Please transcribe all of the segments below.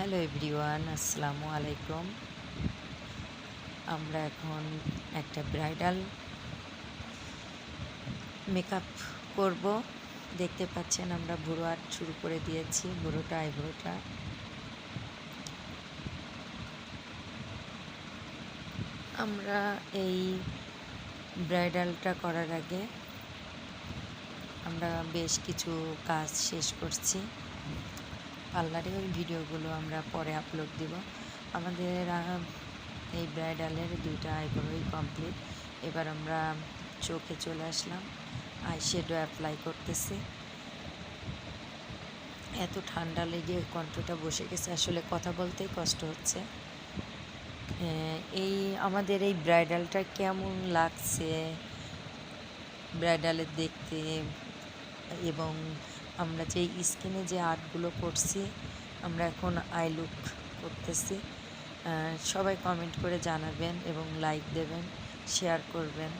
Hello everyone, আসসালামু আলাইকুম। আমরা এখন একটা ব্রাইডাল মেকআপ করব। দেখতে পাচ্ছেন আমরা বুড়ো আর্ট শুরু করে দিয়েছি, বুড়োটা আইব্রোটা আমরা এই ব্রাইডালটা করার আগে আমরা বেশ কিছু কাজ শেষ করছি। পার্লারে ওই ভিডিওগুলো আমরা পরে আপলোড দিব। আমাদের এই ব্রাইডালের দুইটা আইব্রোই কমপ্লিট। এবার আমরা চোখে চলে আসলাম। আই শেডো অ্যাপ্লাই করতেছি। এত ঠান্ডা লেগে কণ্ঠটা বসে গেছে। আসলে কথা বলতেই কষ্ট হচ্ছে। এই আমাদের এই ব্রাইডালটা কেমন লাগছে? ব্রাইডালের দেখতে এবং আমরা যে স্কিনে যে আর্টগুলো করছি, আমরা এখন আই লুক করতেছি। সবাই কমেন্ট করে জানাবেন এবং লাইক দেবেন শেয়ার করবেন।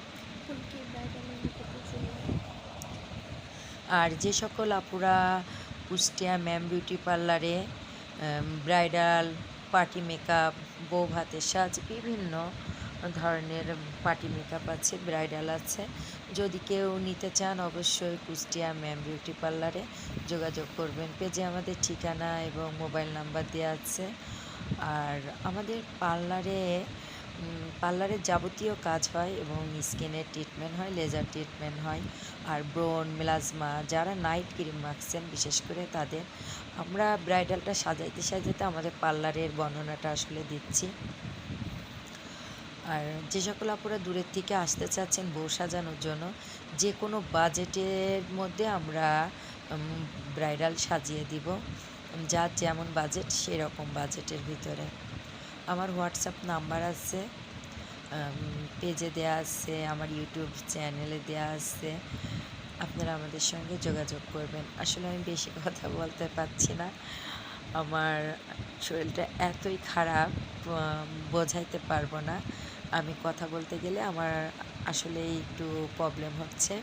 আর যে সকল আপুরা কুষ্টিয়া ম্যাম বিউটি পার্লারে ব্রাইডাল পার্টি মেকআপ বউ ভাতের সাজ, বিভিন্ন ধরনের পার্টি মেকআপ আছে ব্রাইডাল আছে। যদি কেউ নিতে চান, অবশ্যই কুষ্টিয়া ম্যাম বিউটি পার্লারে যোগাযোগ করবেন। পেজে আমাদের ঠিকানা এবং মোবাইল নাম্বার দেওয়া আছে। আর আমাদের পার্লারে পার্লারে যাবতীয় কাজ হয় এবং স্কিনের ট্রিটমেন্ট হয় লেজার ট্রিটমেন্ট হয়। আর ব্রোন মেলাজমা যারা নাইট ক্রিম মাখছেন, বিশেষ করে তাদের, আমরা ব্রাইডালটা সাজাইতে সাজাইতে আমাদের পার্লারের বর্ণনাটা আসলে দিচ্ছি। আর যে সকল আপুরা দূরের থেকে আসতে চাচ্ছেন বউ সাজানোর জন্য, যে কোনো বাজেটের মধ্যে আমরা ব্রাইডাল সাজিয়ে দিব। যার যেমন বাজেট সেরকম বাজেটের ভিতরে। আমার হোয়াটসঅ্যাপ নাম্বার আছে পেজে দেওয়া আছে, আমার ইউটিউব চ্যানেলে দেওয়া আছে। আপনারা আমাদের সঙ্গে যোগাযোগ করবেন। আসলে আমি বেশি কথা বলতে পারছি না। আমার শরীরটা এতই খারাপ। বোঝাইতে পারব না। আমি কথা বলতে গেলে আমার আসলে একটু প্রবলেম হচ্ছে।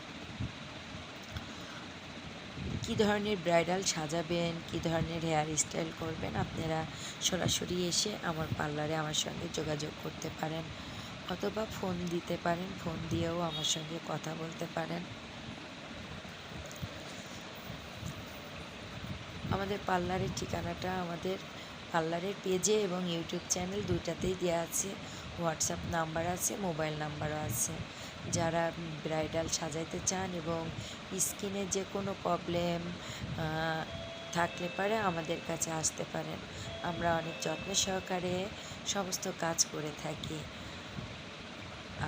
কি ধরনের ব্রাইডাল সাজাবেন, কি ধরনের হেয়ার স্টাইল করবেন, আপনারা সরাসরি এসে আমার পার্লারে আমার সঙ্গে যোগাযোগ করতে পারেন অথবা ফোন দিতে পারেন ফোন দিয়েও আমার সঙ্গে কথা বলতে পারেন। আমাদের পার্লারের ঠিকানাটা আমাদের পার্লারের পেজে এবং ইউটিউব চ্যানেল দুইটাতেই দেওয়া আছে। হোয়াটসঅ্যাপ নাম্বার আছে, মোবাইল নাম্বারও আছে। যারা ব্রাইডাল সাজাইতে চান এবং স্কিনে যে কোনো প্রবলেম থাকলে পারে আমাদের কাছে আসতে পারেন। আমরা অনেক যত্ন সহকারে সমস্ত কাজ করে থাকি।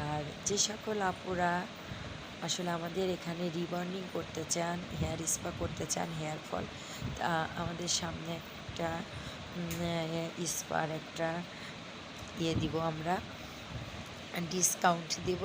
আর যে সকল আপুরা আসলে আমাদের এখানে রিবর্নিং করতে চান, হেয়ার স্পা করতে চান, হেয়ার ফল আমাদের সামনে একটা স্পার একটা ইয়ে দিব আমরা ডিসকাউন্ট দিব।